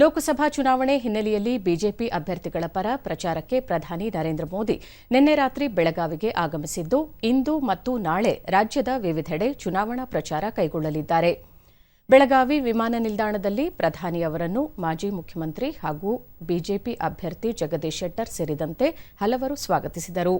ಲೋಕಸಭಾ ಚುನಾವಣೆ ಹಿನ್ನೆಲೆಯಲ್ಲಿ ಬಿಜೆಪಿ ಅಭ್ಯರ್ಥಿಗಳ ಪರ ಪ್ರಚಾರಕ್ಕೆ ಪ್ರಧಾನಿ ನರೇಂದ್ರ ಮೋದಿ ನಿನ್ನೆ ರಾತ್ರಿ ಬೆಳಗಾವಿಗೆ ಆಗಮಿಸಿದ್ದು, ಇಂದು ಮತ್ತು ನಾಳೆ ರಾಜ್ಯದ ವಿವಿಧೆಡೆ ಚುನಾವಣಾ ಪ್ರಚಾರ ಕೈಗೊಳ್ಳಲಿದ್ದಾರೆ. ಬೆಳಗಾವಿ ವಿಮಾನ ನಿಲ್ದಾಣದಲ್ಲಿ ಪ್ರಧಾನಿ ಅವರನ್ನು ಮಾಜಿ ಮುಖ್ಯಮಂತ್ರಿ ಹಾಗೂ ಬಿಜೆಪಿ ಅಭ್ಯರ್ಥಿ ಜಗದೀಶ್ ಶೆಟ್ಟರ್ ಸೇರಿದಂತೆ ಹಲವರು ಸ್ವಾಗತಿಸಿದರು.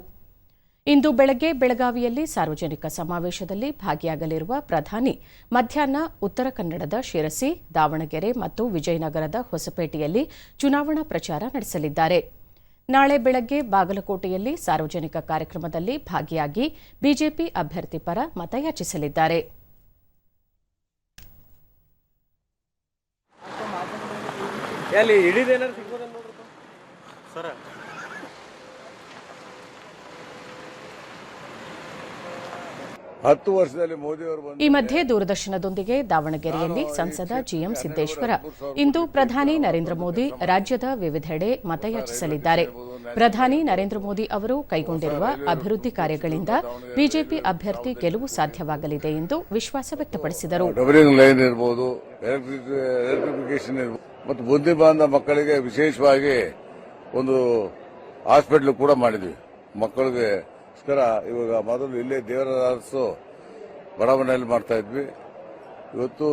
ಇಂದು ಬೆಳಗ್ಗೆ ಬೆಳಗಾವಿಯಲ್ಲಿ ಸಾರ್ವಜನಿಕ ಸಮಾವೇಶದಲ್ಲಿ ಭಾಗಿಯಾಗಲಿರುವ ಪ್ರಧಾನಿ ಮಧ್ಯಾಹ್ನ ಉತ್ತರ ಕನ್ನಡದ ಶಿರಸಿ ದಾವಣಗೆರೆ ಮತ್ತು ವಿಜಯನಗರದ ಹೊಸಪೇಟೆಯಲ್ಲಿ ಚುನಾವಣಾ ಪ್ರಚಾರ ನಡೆಸಲಿದ್ದಾರೆ. ನಾಳೆ ಬೆಳಗ್ಗೆ ಬಾಗಲಕೋಟೆಯಲ್ಲಿ ಸಾರ್ವಜನಿಕ ಕಾರ್ಯಕ್ರಮದಲ್ಲಿ ಭಾಗಿಯಾಗಿ ಬಿಜೆಪಿ ಅಭ್ಯರ್ಥಿ ಪರ ಮತಯಾಚಿಸಲಿದ್ದಾರೆ. ಹತ್ತು ವರ್ಷದಲ್ಲಿ ಮೋದಿ ಅವರು ಈ ಮಧ್ಯೆ ದೂರದರ್ಶನದೊಂದಿಗೆ ದಾವಣಗೆರೆಯಲ್ಲಿ ಸಂಸದ ಜಿಎಂ ಸಿದ್ದೇಶ್ವರ ಇಂದು ಪ್ರಧಾನಿ ನರೇಂದ್ರ ಮೋದಿ ರಾಜ್ಯದ ವಿವಿಧೆಡೆ ಮತಯಾಚಿಸಲಿದ್ದಾರೆ ಪ್ರಧಾನಿ ನರೇಂದ್ರ ಮೋದಿ ಅವರು ಕೈಗೊಂಡಿರುವ ಅಭಿವೃದ್ಧಿ ಕಾರ್ಯಗಳಿಂದ ಬಿಜೆಪಿ ಅಭ್ಯರ್ಥಿ ಗೆಲುವು ಸಾಧ್ಯವಾಗಲಿದೆ ಎಂದು ವಿಶ್ವಾಸ ವ್ಯಕ್ತಪಡಿಸಿದರು. ಡಬಲಿಂಗ್ ಲೈನ್ ಇರ್ಬೋದು ಎಲೆಕ್ಟ್ರಿಫಿಕೇಶನ್ ಮತ್ತು ಬುದ್ಧಿಮಾಂದ ಮಕ್ಕಳಿಗೆ ವಿಶೇಷವಾಗಿ ಒಂದು ಹಾಸ್ಪಿಟ್ಲ್ ಕೂಡ ಮಾಡಿದ್ವಿ. ಮಕ್ಕಳಿಗೆ ಸ್ಕರ ಇವಾಗ ಮೊದಲು ಇಲ್ಲೇ ದೇವರ ಅರಸು ಬಡಾವಣೆಯಲ್ಲಿ ಮಾಡ್ತಾ ಇದ್ವಿ. ಇವತ್ತು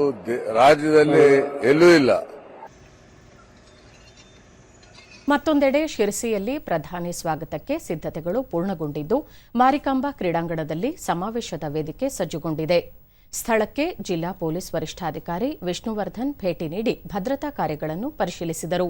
ರಾಜ್ಯದಲ್ಲಿ ಎಲ್ಲೂ ಇಲ್ಲ. ಮತ್ತೊಂದೆಡೆ ಶಿರಸಿಯಲ್ಲಿ ಪ್ರಧಾನಿ ಸ್ವಾಗತಕ್ಕೆ ಸಿದ್ದತೆಗಳು ಪೂರ್ಣಗೊಂಡಿದ್ದು, ಮಾರಿಕಾಂಬಾ ಕ್ರೀಡಾಂಗಣದಲ್ಲಿ ಸಮಾವೇಶದ ವೇದಿಕೆ ಸಜ್ಜುಗೊಂಡಿದೆ. ಸ್ಥಳಕ್ಕೆ ಜಿಲ್ಲಾ ಪೊಲೀಸ್ ವರಿಷ್ಠಾಧಿಕಾರಿ ವಿಷ್ಣುವರ್ಧನ್ ಭೇಟಿ ನೀಡಿ ಭದ್ರತಾ ಕಾರ್ಯಗಳನ್ನು ಪರಿಶೀಲಿಸಿದರು.